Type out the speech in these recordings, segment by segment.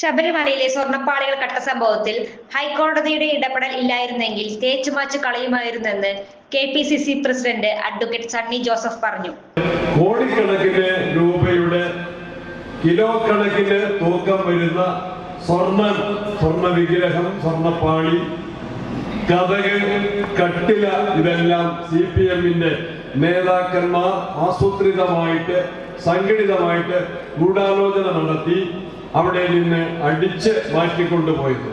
ശബരിമലയിലെ സ്വർണപ്പാളികൾ കട്ട സംഭവത്തിൽ ഹൈക്കോടതിയുടെ ഇടപെടൽ ഇല്ലായിരുന്നെങ്കിൽ തേച്ചുമാച്ച് കളയുമായിരുന്നെന്ന് K P C C president advocate Sunny Joseph പറഞ്ഞു. കോടിക്കണക്കിന് രൂപയുടെ കിലോ കണക്കിന് തൂക്കം വരുന്ന സ്വർണ സ്വർണ വിഗ്രഹം സ്വർണപ്പാളി കഥകൾ കട്ടില ഇതെല്ലാം സി പി എമ്മിന്റെ നേതാക്കന്മാർ ആസൂത്രിതമായിട്ട് സംഘടിതമായിട്ട് ഗൂഢാലോചന നടത്തി. അവിടെ നിന്ന് അടിച്ച് മാറ്റിക്കൊണ്ടുപോയത്.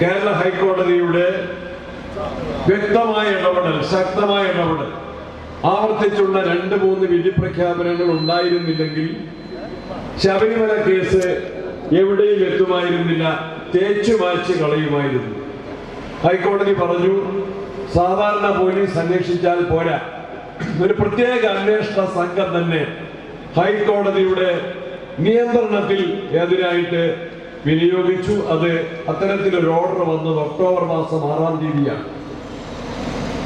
കേരള ഹൈക്കോടതിയുടെ വ്യക്തമായ ഇടപെടൽ ശക്തമായ ഇടപെടൽ ആവർത്തിച്ചുള്ള രണ്ട് മൂന്ന് വിധി പ്രഖ്യാപനങ്ങൾ ഉണ്ടായിരുന്നില്ലെങ്കിൽ ശബരിമല കേസ് എവിടെയും എത്തുമായിരുന്നില്ല തേച്ചു മാച്ച് കളയുമായിരുന്നു. ഹൈക്കോടതി പറഞ്ഞു സാധാരണ പോലീസ് അന്വേഷിച്ചാൽ പോരാ. ഒരു പ്രത്യേക അന്വേഷണ സംഘം തന്നെ ഹൈക്കോടതിയുടെ നിയന്ത്രണത്തിൽ എതിരായിട്ട് വിനിയോഗിച്ചു? അത് അത്തരത്തിലൊരു ഓർഡർ വന്നത് ഒക്ടോബർ മാസം ആറാം തീയതിയാണ്.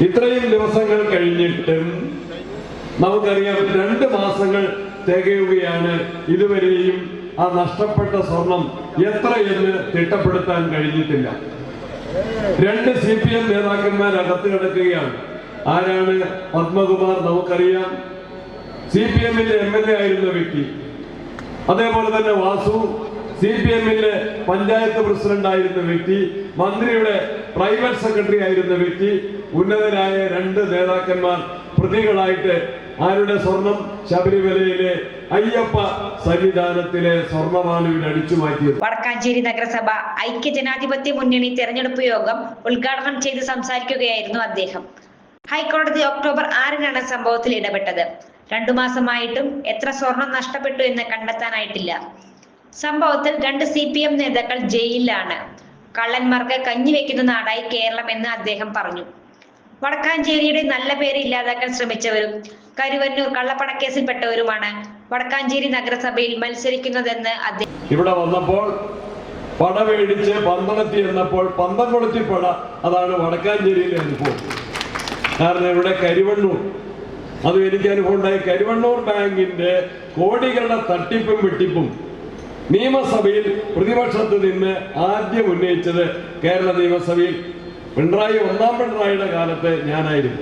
ഇത്രയും ദിവസങ്ങൾ കഴിഞ്ഞിട്ടും നമുക്കറിയാം രണ്ട് മാസങ്ങൾ തികയുകയാണ്. ഇതുവരെയും ആ നഷ്ടപ്പെട്ട സ്വർണം എത്ര എന്ന് തിട്ടപ്പെടുത്താൻ കഴിഞ്ഞിട്ടില്ല. രണ്ട് സി പി എം നേതാക്കന്മാർ അകത്ത് കിടക്കുകയാണ്. ആരാണ്? പത്മകുമാർ നമുക്കറിയാം. സി പി എമ്മിന്റെ എം എൽ എ ആയിരുന്ന വ്യക്തി. അതേപോലെ തന്നെ വാസു സി പി എമ്മിന്റെ പഞ്ചായത്ത് പ്രസിഡന്റ് ആയിരുന്ന വ്യക്തി മന്ത്രിയുടെ പ്രൈവറ്റ് സെക്രട്ടറി ആയിരുന്ന വ്യക്തി ഉന്നതരായ രണ്ട് നേതാക്കന്മാർ പ്രതികളായിട്ട് ആരുടെ സ്വർണം ശബരിമലയിലെ അയ്യപ്പ സന്നിധാനത്തിലെ സ്വർണമാണ് ഇവിടെ അടിച്ചു മാറ്റിയത്? വടക്കാഞ്ചേരി നഗരസഭ ഐക്യജനാധിപത്യ മുന്നണി തെരഞ്ഞെടുപ്പ് യോഗം ഉദ്ഘാടനം ചെയ്ത് സംസാരിക്കുകയായിരുന്നു അദ്ദേഹം. ഹൈക്കോടതി ഒക്ടോബർ ആറിനാണ് സംഭവത്തിൽ ഇടപെട്ടത്. രണ്ടു മാസമായിട്ടും എത്ര സ്വർണം നഷ്ടപ്പെട്ടു എന്ന് കണ്ടെത്താനായിട്ടില്ല. സംഭവത്തിൽ രണ്ട് സി പി എം നേതാക്കൾ ജയിലിലാണ്. കള്ളന്മാർക്ക് കഞ്ഞി വെക്കുന്ന നാടായി കേരളം എന്ന് അദ്ദേഹം പറഞ്ഞു. വടക്കാഞ്ചേരിയുടെ നല്ല പേര് ഇല്ലാതാക്കാൻ ശ്രമിച്ചവരും കരുവന്നൂർ കള്ളപ്പണക്കേസിൽപ്പെട്ടവരുമാണ് വടക്കാഞ്ചേരി നഗരസഭയിൽ മത്സരിക്കുന്നതെന്ന് അദ്ദേഹം ഇവിടെ വന്നപ്പോൾ പട മേടിച്ച് പന്തളത്തി എന്നപ്പോൾ പന്തം കൊളുത്തി പട അതാണ് വടക്കാഞ്ചേരിയിലെ അനുഭവം. കാരണം ഇവിടെ കരിവണ്ണൂർ അതും എനിക്ക് അനുഭവം ഉണ്ടായി കരിവണ്ണൂർ ബാങ്കിന്റെ കോടികളുടെ തട്ടിപ്പും വെട്ടിപ്പും. നിയമസഭയിൽ പ്രതിപക്ഷത്ത് നിന്ന് ആദ്യം ഉന്നയിച്ചത് കേരള നിയമസഭയിൽ പിണറായി ഒന്നാം പിണറായിയുടെ കാലത്ത് ഞാനായിരുന്നു.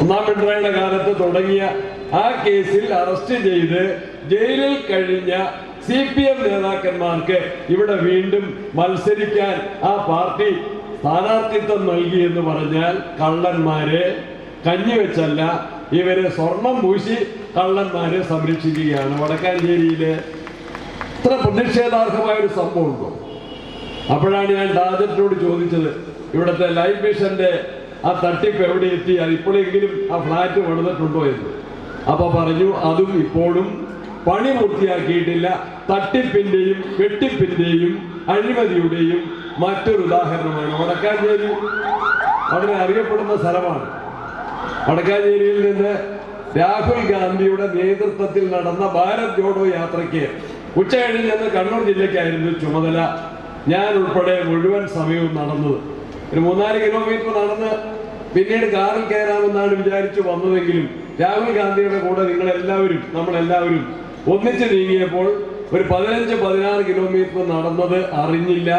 ഒന്നാം പിണറായിയുടെ കാലത്ത് തുടങ്ങിയ ആ കേസിൽ അറസ്റ്റ് ചെയ്ത് ജയിലിൽ കഴിഞ്ഞ സി പി എം നേതാക്കന്മാർക്ക് ഇവിടെ വീണ്ടും മത്സരിക്കാൻ ആ പാർട്ടി സ്ഥാനാർത്ഥിത്വം നൽകി എന്ന് പറഞ്ഞാൽ കള്ളന്മാരെ കഞ്ഞിവെച്ചല്ല ഇവർ സ്വർണം പൂശി കള്ളന്മാരെ സംരക്ഷിക്കുകയാണ്. വടക്കാഞ്ചേരിയിലെ ഇത്ര പ്രതിഷേധാർഹമായ ഒരു സംഭവം ഉണ്ടോ? അപ്പോഴാണ് ഞാൻ ഡാജറ്റിനോട് ചോദിച്ചത് ഇവിടുത്തെ ലൈഫ് മിഷന്റെ ആ തട്ടിപ്പ് എവിടെ എത്തി? അത് ഇപ്പോഴെങ്കിലും ആ ഫ്ലാറ്റ് പണിതിട്ടുണ്ടോ എന്ന്? അപ്പൊ പറഞ്ഞു അതും ഇപ്പോഴും പണി പൂർത്തിയാക്കിയിട്ടില്ല. തട്ടിപ്പിന്റെയും വെട്ടിപ്പിന്റെയും അഴിമതിയുടെയും മറ്റൊരു ഉദാഹരണമാണ് വടക്കാഞ്ചേരി. വളരെ അറിയപ്പെടുന്ന സ്ഥലമാണ്. വടക്കാഞ്ചേരിയിൽ നിന്ന് രാഹുൽ ഗാന്ധിയുടെ നേതൃത്വത്തിൽ നടന്ന ഭാരത് ജോഡോ യാത്രയ്ക്ക് ഉച്ചകഴിഞ്ഞ് കഴിഞ്ഞെന്ന് കണ്ണൂർ ജില്ലയ്ക്കായിരുന്നു ചുമതല. ഞാൻ ഉൾപ്പെടെ മുഴുവൻ സമയവും നടന്നത് ഒരു മൂന്നാൽ കിലോമീറ്റർ നടന്ന് പിന്നീട് കാറിൽ കയറാമെന്നാണ് വിചാരിച്ചു വന്നതെങ്കിലും രാഹുൽ ഗാന്ധിയുടെ കൂടെ നിങ്ങൾ എല്ലാവരും നമ്മളെല്ലാവരും ഒന്നിച്ച് നീങ്ങിയപ്പോൾ ഒരു പതിനഞ്ച് പതിനാറ് കിലോമീറ്റർ നടന്നത് അറിഞ്ഞില്ല.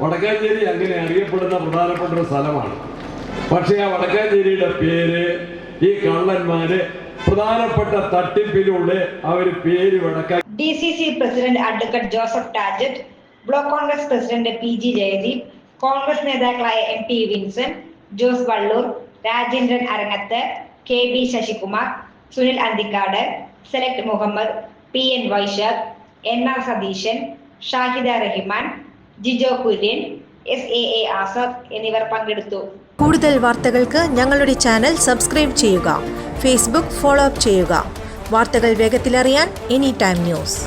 വടക്കാഞ്ചേരി അങ്ങനെ അറിയപ്പെടുന്ന പ്രധാനപ്പെട്ട ഒരു സ്ഥലമാണ്. പക്ഷേ ആ വടക്കാഞ്ചേരിയുടെ പേര് ഈ കള്ളന്മാര് പ്രധാനപ്പെട്ട തട്ടിപ്പിലൂടെ അവർ പേര് വടക്കാൻ D C C president advocate Joseph Tajet block Congress president P G Jayadeep Congress നേതാക്കളായ M P Vincent Jose Vallur Rajendran Arangath K B Sasikumar Sunil Anthikkad select Muhammad P N Vaisakh N R Satheesan Shahida Rahiman Jijo Kurian S A A Azad എന്നിവർ പങ്കെടുത്തു. കൂടുതൽ വാർത്തകൾക്ക് ഞങ്ങളുടെ channel subscribe ചെയ്യുക. Facebook follow up ചെയ്യുക. വാർത്തകൾ വേഗത്തിലറിയാൻ any time news